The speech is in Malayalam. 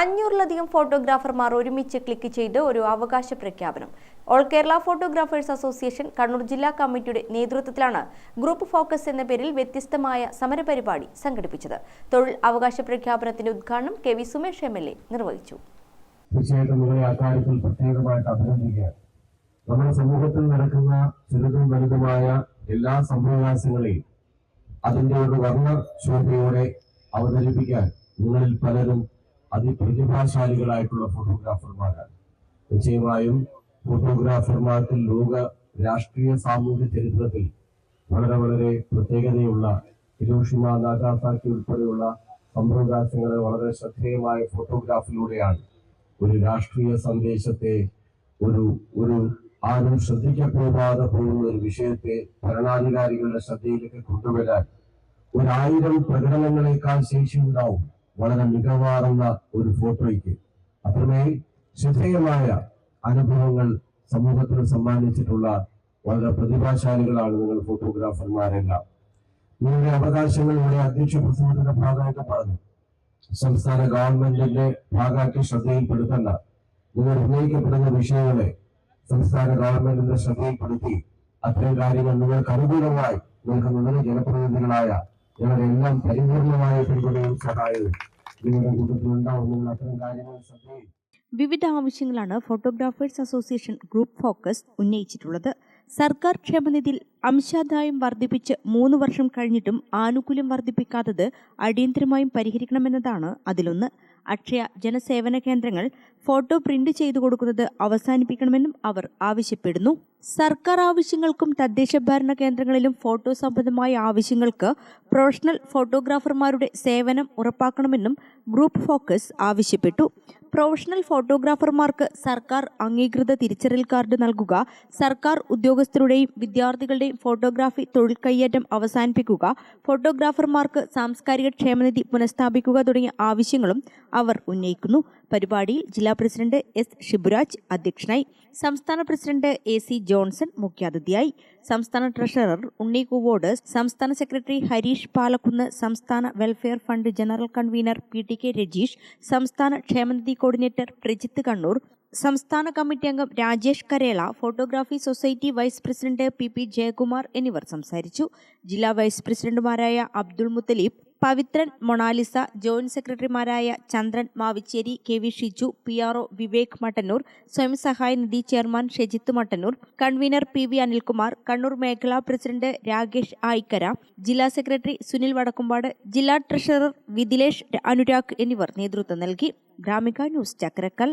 അഞ്ഞൂറിലധികം ഫോട്ടോഗ്രാഫർമാർ ഒരുമിച്ച് ക്ലിക്ക് ചെയ്ത് ഒരു അവകാശ പ്രഖ്യാപനം. All Kerala photographers association Kannur ജില്ലാ കമ്മിറ്റിയുടെ നേതൃത്വത്തിലാണ് ഗ്രൂപ്പ് ഫോക്കസ് എന്ന പേരിൽ വ്യത്യസ്തമായ സമരപരിപാടി സംഘടിപ്പിച്ചത്. തൊഴിൽ അവകാശ പ്രഖ്യാപനത്തിന്റെ ഉദ്ഘാടനം K V Sumesh M L A നിർവഹിച്ചു. നമ്മുടെ സമൂഹത്തിൽ നടക്കുന്ന ചെറുതും വലുതുമായ എല്ലാ സംഭവവികാസങ്ങളെയും അതിന്റെ ഒരു വർണ ശോഭയോടെ അവതരിപ്പിക്കാൻ നിങ്ങളിൽ പലരും അതിപ്രതിഭാശാലികളായിട്ടുള്ള ഫോട്ടോഗ്രാഫർമാരാണ്. നിശ്ചയമായും ഫോട്ടോഗ്രാഫർമാർക്ക് ലോക രാഷ്ട്രീയ സാമൂഹ്യ ചരിത്രത്തിൽ വളരെ വളരെ പ്രത്യേകതയുള്ള ഹിരോഷിമ നാഗാസാക്കി ഉൾപ്പെടെയുള്ള സംഭവകാശങ്ങളെ വളരെ ശ്രദ്ധേയമായ ഫോട്ടോഗ്രാഫിലൂടെയാണ് ഒരു രാഷ്ട്രീയ സന്ദേശത്തെ ഒരു ഒരു ആരും ശ്രദ്ധിക്കപ്പെടാതെ പോകുന്ന ഒരു വിഷയത്തെ ഭരണാധികാരികളുടെ ശ്രദ്ധയിലേക്ക് കൊണ്ടുവരാൻ ഒരായിരം പ്രകടനങ്ങളെക്കാൾ ശേഷിയുണ്ടാവും. വളരെ മികവാർന്ന ഒരു ഫോട്ടോയ്ക്ക്. അത്രമേ ശ്രദ്ധേയമായ അനുഭവങ്ങൾ സമൂഹത്തിന് സമ്മാനിച്ചിട്ടുള്ള വളരെ പ്രതിഭാശാലികളാണ് നിങ്ങൾ ഫോട്ടോഗ്രാഫർമാരെല്ലാം. നിങ്ങളുടെ അവകാശങ്ങൾ ഇവിടെ അധ്യക്ഷ പ്രസംഗത്തിന്റെ ഭാഗമായിട്ട് പറഞ്ഞു. സംസ്ഥാന ഗവൺമെന്റിന്റെ ഭാഗമാക്കി ശ്രദ്ധയിൽപ്പെടുത്തണ്ട. നിങ്ങൾ ഉന്നയിക്കപ്പെടുന്ന വിഷയങ്ങളെ സംസ്ഥാന ഗവൺമെന്റിന്റെ ശ്രദ്ധയിൽപ്പെടുത്തി അത്തരം കാര്യങ്ങൾ നിങ്ങൾക്ക് അനുകൂലമായി നിങ്ങളുടെ ജനപ്രതിനിധികളായ ഞങ്ങളെല്ലാം പരിപൂർണമായ പിന്തുണയും സഹായവും നിങ്ങളുടെ കൂട്ടത്തിൽ ഉണ്ടാവുന്ന അത്തരം കാര്യങ്ങൾ ശ്രദ്ധയിൽ വിവിധ ആവശ്യങ്ങളാണ് ഫോട്ടോഗ്രാഫേഴ്സ് അസോസിയേഷൻ ഗ്രൂപ്പ് ഫോക്കസ് ഉന്നയിച്ചിട്ടുള്ളത്. സർക്കാർ ക്ഷേമനിധിയിൽ അംശാദായം വർദ്ധിപ്പിച്ച് മൂന്ന് വർഷം കഴിഞ്ഞിട്ടും ആനുകൂല്യം വർദ്ധിപ്പിക്കാത്തത് അടിയന്തരമായും പരിഹരിക്കണമെന്നതാണ് അതിലൊന്ന്. അക്ഷയ ജനസേവന കേന്ദ്രങ്ങൾ ഫോട്ടോ പ്രിന്റ് ചെയ്തു കൊടുക്കുന്നത് അവസാനിപ്പിക്കണമെന്നും അവർ ആവശ്യപ്പെടുന്നു. സർക്കാർ ആവശ്യങ്ങൾക്കും തദ്ദേശ ഭരണ കേന്ദ്രങ്ങളിലും ഫോട്ടോ സംബന്ധമായ ആവശ്യങ്ങൾക്ക് പ്രൊഫഷണൽ ഫോട്ടോഗ്രാഫർമാരുടെ സേവനം ഉറപ്പാക്കണമെന്നും ഗ്രൂപ്പ് ഫോക്കസ് ആവശ്യപ്പെട്ടു. പ്രൊഫഷണൽ ഫോട്ടോഗ്രാഫർമാർക്ക് സർക്കാർ അംഗീകൃത തിരിച്ചറിയൽ കാർഡ് നൽകുക സർക്കാർ ഉദ്യോഗസ്ഥരുടെയും വിദ്യാർത്ഥികളുടെയും ഫോട്ടോഗ്രാഫി തൊഴിൽ കയ്യേറ്റം അവസാനിപ്പിക്കുക. ഫോട്ടോഗ്രാഫർമാർക്ക് സാംസ്കാരിക ക്ഷേമനിധി പുനഃസ്ഥാപിക്കുക തുടങ്ങിയ ആവശ്യങ്ങളും അവർ ഉന്നയിക്കുന്നു. പരിപാടിയിൽ ജില്ലാ പ്രസിഡന്റ് എസ് ഷിബുരാജ് അധ്യക്ഷനായി. സംസ്ഥാന പ്രസിഡന്റ് എ സി ജോൺസൺ മുഖ്യാതിഥിയായി. സംസ്ഥാന ട്രഷറർ ഉണ്ണി കുവോട്. സംസ്ഥാന സെക്രട്ടറി ഹരീഷ് പാലക്കുന്ന്. സംസ്ഥാന welfare fund general convener P T K Rajeesh. സംസ്ഥാന ക്ഷേമനിധി കോർഡിനേറ്റർ പ്രജിത്ത് കണ്ണൂർ. സംസ്ഥാന കമ്മിറ്റി അംഗം Rajesh Kerala photography society vice president P P Jayakumar എന്നിവർ സംസാരിച്ചു. ജില്ലാ വൈസ് പ്രസിഡന്റുമാരായ അബ്ദുൾ മുത്തലീബ് പവിത്രൻ മൊണാലിസ ജോയിന്റ് സെക്രട്ടറിമാരായ Chandran Mavicheri K V Shiju P R O Vivek Mattannur സ്വയം സഹായ നിധി chairman Shejith Mattannur convener P V Anilkumar Kannur മേഖലാ പ്രസിഡന്റ് രാകേഷ് ആയിക്കര ജില്ലാ സെക്രട്ടറി സുനിൽ വടക്കുംപാട് ജില്ലാ ട്രഷറർ വിദിലേഷ് അനുരാഗ് എന്നിവർ നേതൃത്വം നൽകി. ഗ്രാമിക ന്യൂസ് ചക്രക്കൽ.